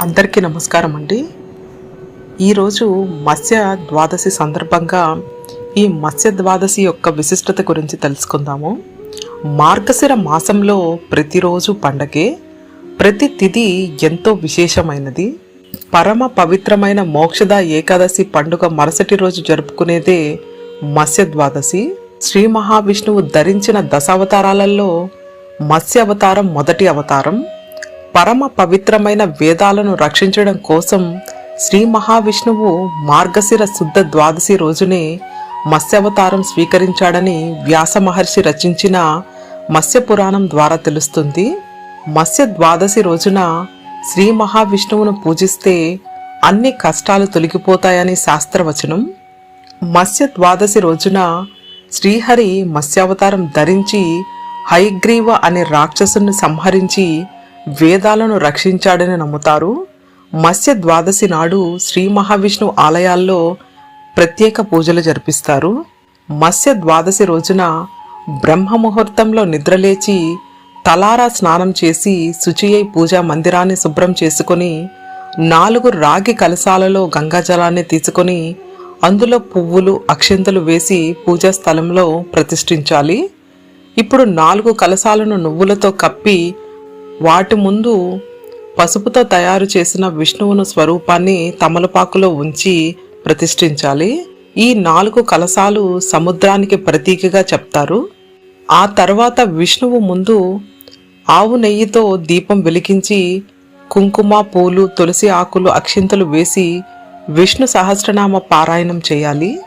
అందరికీ నమస్కారం అండి. ఈరోజు మత్స్య ద్వాదశి సందర్భంగా ఈ మత్స్య ద్వాదశి యొక్క విశిష్టత గురించి తెలుసుకుందాము. మార్గశిర మాసంలో ప్రతిరోజు పండగే ప్రతి తిథి ఎంతో విశేషమైనది. పరమ పవిత్రమైన మోక్షద ఏకాదశి పండుగ మరుసటి రోజు జరుపుకునేదే మత్స్య ద్వాదశి. శ్రీ మహావిష్ణువు ధరించిన దశావతారాలలో మత్స్య అవతారం మొదటి అవతారం. పరమ పవిత్రమైన వేదాలను రక్షించడం కోసం శ్రీ మహావిష్ణువు మార్గశిర శుద్ధ ద్వాదశి రోజునే మత్స్యావతారం స్వీకరించాడని వ్యాస మహర్షి రచించిన మత్స్య పురాణం ద్వారా తెలుస్తుంది. మత్స్య ద్వాదశి రోజున శ్రీ మహావిష్ణువును పూజిస్తే అన్ని కష్టాలు తొలగిపోతాయని శాస్త్రవచనం. మత్స్య ద్వాదశి రోజున శ్రీహరి మత్స్యావతారం ధరించి హైగ్రీవ అనే రాక్షసుని సంహరించి వేదాలను రక్షించాడని నమ్ముతారు. మత్స్య ద్వాదశి నాడు శ్రీ మహావిష్ణు ఆలయాల్లో ప్రత్యేక పూజలు జరిపిస్తారు. మత్స్య ద్వాదశి రోజున బ్రహ్మ ముహూర్తంలో నిద్రలేచి తలారా స్నానం చేసి శుచి అయి పూజా మందిరాన్ని శుభ్రం చేసుకొని నాలుగు రాగి కలశాలలో గంగాజలాన్ని తీసుకొని అందులో పువ్వులు అక్షంతలు వేసి పూజా స్థలంలో ప్రతిష్ఠించాలి. ఇప్పుడు నాలుగు కలశాలను నువ్వులతో కప్పి వాటి ముందు పసుపుతో తయారు చేసిన విష్ణువును స్వరూపాన్ని తమలపాకులో ఉంచి ప్రతిష్ఠించాలి. ఈ నాలుగు కలశాలు సముద్రానికి ప్రతీకగా చెప్తారు. ఆ తర్వాత విష్ణువు ముందు ఆవు నెయ్యితో దీపం వెలిగించి కుంకుమ పూలు తులసి ఆకులు అక్షింతలు వేసి విష్ణు సహస్రనామ పారాయణం చేయాలి.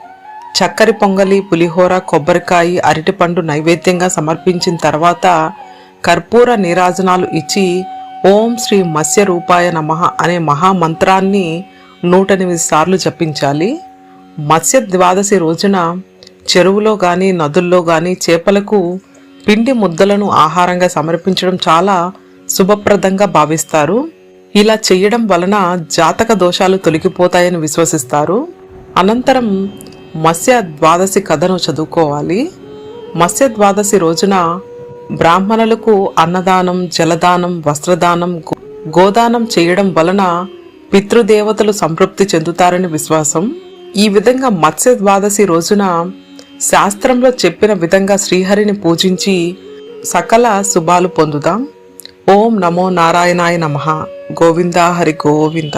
చక్కరి పొంగలి పులిహోర కొబ్బరికాయ అరటిపండు నైవేద్యంగా సమర్పించిన తర్వాత కర్పూర నీరాజనాలు ఇచ్చి ఓం శ్రీ మత్స్య రూపాయ నమః అనే మహామంత్రాన్ని నూట ఎనిమిది సార్లు జపించాలి. మత్స్య ద్వాదశి రోజున చెరువులో కానీ నదుల్లో కానీ చేపలకు పిండి ముద్దలను ఆహారంగా సమర్పించడం చాలా శుభప్రదంగా భావిస్తారు. ఇలా చేయడం వలన జాతక దోషాలు తొలగిపోతాయని విశ్వసిస్తారు. అనంతరం మత్స్య ద్వాదశి కథను చదువుకోవాలి. మత్స్య ద్వాదశి రోజున బ్రాహ్మణులకు అన్నదానం జలదానం వస్త్రదానం గోదానం చేయడం వలన పితృదేవతలు సంతృప్తి చెందుతారని విశ్వాసం. ఈ విధంగా మత్స్య ద్వాదశి రోజున శాస్త్రంలో చెప్పిన విధంగా శ్రీహరిని పూజించి సకల శుభాలు పొందుదాం. ఓం నమో నారాయణాయ నమః. గోవింద హరి గోవింద.